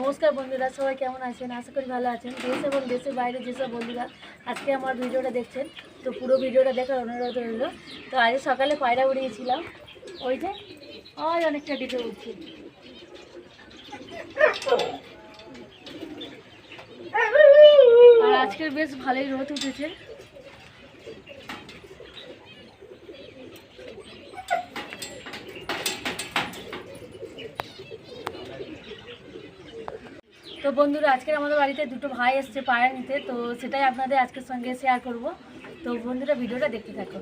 নমস্কার বন্ধুরা, সবাই কেমন আছেন? আশা করি ভালো আছেন। দেশ এবং দেশের বাইরে যেসব বন্ধুরা আজকে আমার ভিডিওটা দেখছেন, তো পুরো ভিডিওটা দেখার অনুরোধ রইল। তো আজ সকালে পায়রা উড়িয়েছিলাম। ওই যে ওই অনেকটা ডিপে উঠছি আর আজকের বেশ ভালোই রোদ উঠেছে। তো বন্ধুরা, আজকের আমাদের বাড়িতে দুটো ভাই এসছে পায়রা নিতে, তো সেটাই আপনাদের আজকের সঙ্গে শেয়ার করব। তো বন্ধুরা, ভিডিওটা দেখতে থাকো।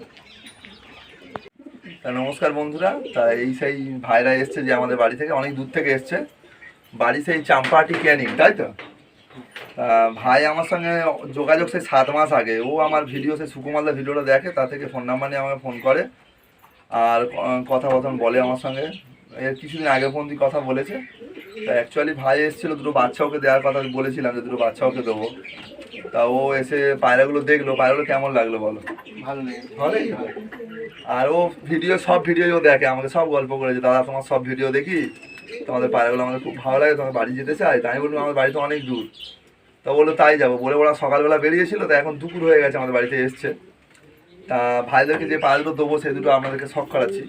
নমস্কার বন্ধুরা, তা এই সেই ভাইরা এসছে যে আমাদের বাড়ি থেকে, অনেক দূর থেকে এসছে। বাড়ি সেই চাম্পাহাটি ক্যানিং তাই তো? ভাই আমার সঙ্গে যোগাযোগ সেই সাত মাস আগে, ও আমার ভিডিও, সেই সুকুমালদার ভিডিওটা দেখে তা থেকে ফোন নাম্বার নিয়ে আমাকে ফোন করে। আর কথা কথন বলে আমার সঙ্গে। এর কিছুদিন আগে দিয়ে কথা বলেছে। তা অ্যাকচুয়ালি ভাই এসেছিল দুটো বাচ্চা ওকে দেওয়ার কথা বলেছিলাম যে দুটো বাচ্চা ওকে দেবো। তা ও এসে পায়রাগুলো দেখল পায়রাগুলো কেমন লাগল বলো? ভালো ভালোই আর ও ভিডিও সব ভিডিও দেখে আমাকে সব গল্প করেছে। দাদা তোমার সব ভিডিও দেখি? তোমাদের পায়রাগুলো আমাদের খুব ভালো লাগে তোমার বাড়ি যেতে চাই? তাই বললাম আমার বাড়ি তো অনেক দূর। তা বলল তাই যাব। বলে ওরা সকালবেলা বেরিয়েছিল তো এখন দুপুর হয়ে গেছে আমাদের বাড়িতে এসছে। তা ভাইদেরকে যে পায়রা দুটো দেবো সেই দুটো আপনাদেরকে শখ করাচ্ছি।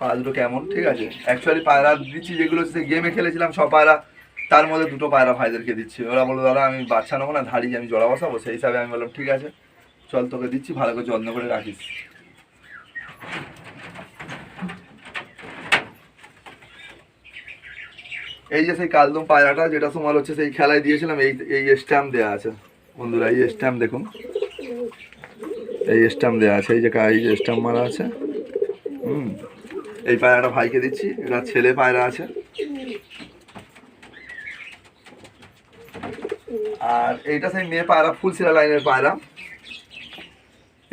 পায়রা দুটো কেমন? ঠিক আছে? অ্যাকচুয়ালি পায়রা দিচ্ছি, যেগুলো হচ্ছে গেমে খেলেছিলাম, সব পায়রা, তার মধ্যে দুটো পায়রা ভাইদেরকে দিচ্ছি। ওরা বলল, দাদা, আমি বাচ্চা নেব না, ধাড়ি আমি জড়া বসাবো। সেই হিসাবে আমি বললাম, ঠিক আছে, চল তোকে দিচ্ছি, ভালো করে যত্ন করে রাখিস। এই যে সেই কালদম পায়রাটা, যেটা তোমার হচ্ছে সেই খেলায় দিয়েছিলাম, এই এই স্ট্যাম্প দেওয়া আছে। বন্ধুরা, এই স্ট্যাম্প দেখুন। এই স্ট্যাম্প দেওয়া আছে, এই যে এই যে স্ট্যাম্প মারা আছে। হুম। এই পায়রাটা ভাইকে দিচ্ছি এটা ছেলে পায়রা আছে। আর এইটা সেই মেয়ে পায়রা ফুলশিরা লাইনের পায়রা।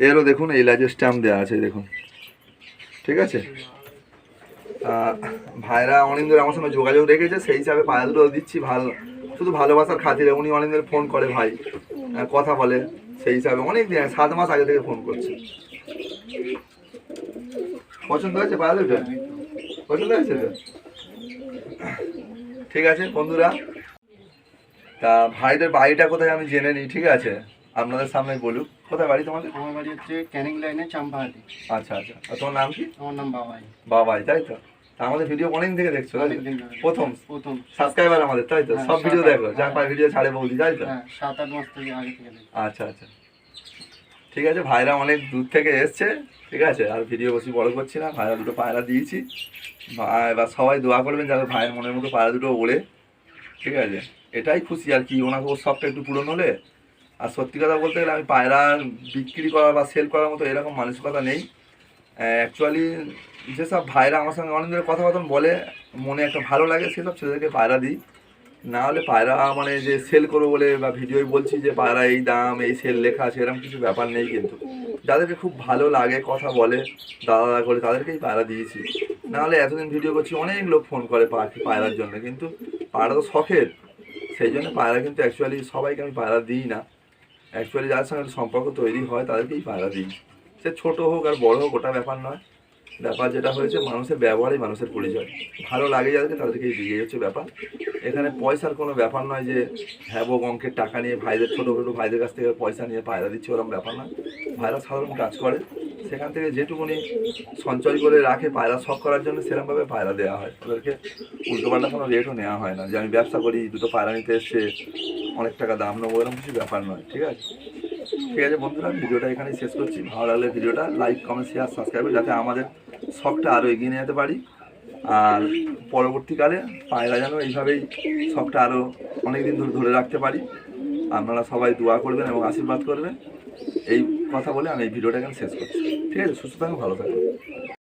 এরও দেখুন, এই লাজের স্ট্যাম্প দেওয়া আছে, দেখুন। ঠিক আছে? ভাইরা অনেক ধরে আমার সঙ্গে যোগাযোগ রেখেছে, সেই হিসাবে পায়রা দুটো দিচ্ছি, ভালো, শুধু ভালোবাসার খাতিরে। উনি অনেক ধরে ফোন করে ভাই কথা বলে, সেই হিসাবে অনেক দিন সাত মাস আগে থেকে ফোন করছে। পছন্দ হয়েছে? পায়রা দুটো পছন্দ হয়েছে তো? ঠিক আছে বন্ধুরা। তা ভাইদের বাড়িটা কোথায় আমি জেনে নিই ঠিক আছে? আপনাদের সামনে বলুক। কোথায় বাড়ি তোমাদের? আমার বাড়ি হচ্ছে ক্যানিং লাইনে চাম্পাহাটি। আচ্ছা আচ্ছা। আর তোমার নাম কি? আমার নাম বাবাই। বাবাই তাই তো? আমাদের ভিডিও অনেকদিন থেকে দেখছ তাই। প্রথম। প্রথম। সাবস্ক্রাইবার আমাদের তাই তো? হ্যাঁ, সব ভিডিও দেখো যা পায় ভিডিও ছাড়ে বৌদি তাই তো? হ্যাঁ সাত আট মাস থেকে আগে থেকে আচ্ছা আচ্ছা। ঠিক আছে, ভাইরা অনেক দূর থেকে এসছে, ঠিক আছে? আর ভিডিও বেশি বড় করছি না, ভাইরা দুটো পায়রা দিয়েছি। এবার সবাই দোয়া করবেন যাতে ভাইয়ের মনের মতো পায়রা দুটো ওড়ে, ঠিক আছে? এটাই খুশি আর কি ওনাকে ওর শখটা একটু পূরণ হলে। আর সত্যি কথা বলতে গেলে আমি পায়রা বিক্রি করা বা সেল করার মতো এরকম মানসিকতা নেই। অ্যাকচুয়ালি যেসব ভাইরা আমার সঙ্গে অনেক ধরে কথাবার্তা বলে, মনে একটা ভালো লাগে, সেসব ছেলেদেরকে পায়রা দিই। না হলে পায়রা মানে যে সেল করব বলে বা ভিডিওয় বলছি যে পায়রা এই দাম, এই সেল লেখা আছে, এরকম কিছু ব্যাপার নেই কিন্তু। যাদেরকে খুব ভালো লাগে কথা বলে, দাদা দাদা করে, তাদেরকেই পায়রা দিয়েছি। না হলে এতদিন ভিডিও করছি, অনেক লোক ফোন করে পাখি পায়রার জন্য, কিন্তু পায়রা তো শখের। সেই জন্য পায়রা কিন্তু অ্যাকচুয়ালি সবাইকে আমি পায়রা দিই না। অ্যাকচুয়ালি যাদের সঙ্গে সম্পর্ক তৈরি হয়, তাদেরকেই পায়রা দিই। সে ছোটো হোক আর বড় হোক, ওটা ব্যাপার নয়। ব্যাপার যেটা হয়েছে, মানুষের ব্যবহারই মানুষের পরিচয়। ভালো লাগে যাদেরকে তাদেরকেই দিয়ে হচ্ছে ব্যাপার। এখানে পয়সার কোনো ব্যাপার নয় যে হ্যাবক অঙ্কের টাকা নিয়ে ভাইদের, ছোটো ছোটো ভাইদের কাছ থেকে পয়সা নিয়ে পায়রা দিচ্ছে ওরকম ব্যাপার না ভাইরা সাধারণ কাজ করে। সেখান থেকে যেটুকুনি সঞ্চয় করে রাখে পায়রা শখ করার জন্য সেরকমভাবে পায়রা দেওয়া হয়। ওদেরকে উল্টোপাল্টা কোনো রেটও নেওয়া হয় না। যে আমি ব্যবসা করি, দুটো পায়রা নিতে এসছে, অনেক টাকা দাম নেব, এরকম কিছু ব্যাপার নয়, ঠিক আছে? ঠিক আছে বন্ধুরা, ভিডিওটা এখানেই শেষ করছি। ভালো লাগলে ভিডিওটা লাইক কমেন্ট শেয়ার সাবস্ক্রাইব যাতে আমাদের শখটা আরও এগিয়ে নিয়ে যেতে পারি। আর পরবর্তীকালে পায়রা যেন এইভাবেই শখটা আরও অনেক দিন ধরে ধরে রাখতে পারি। আপনারা সবাই দোয়া করবেন এবং আশীর্বাদ করবেন। এই কথা বলে আমি এই ভিডিওটা এখানে শেষ করছি। ঠিক আছে, সুস্থ থাকুন, ভালো থাকুন।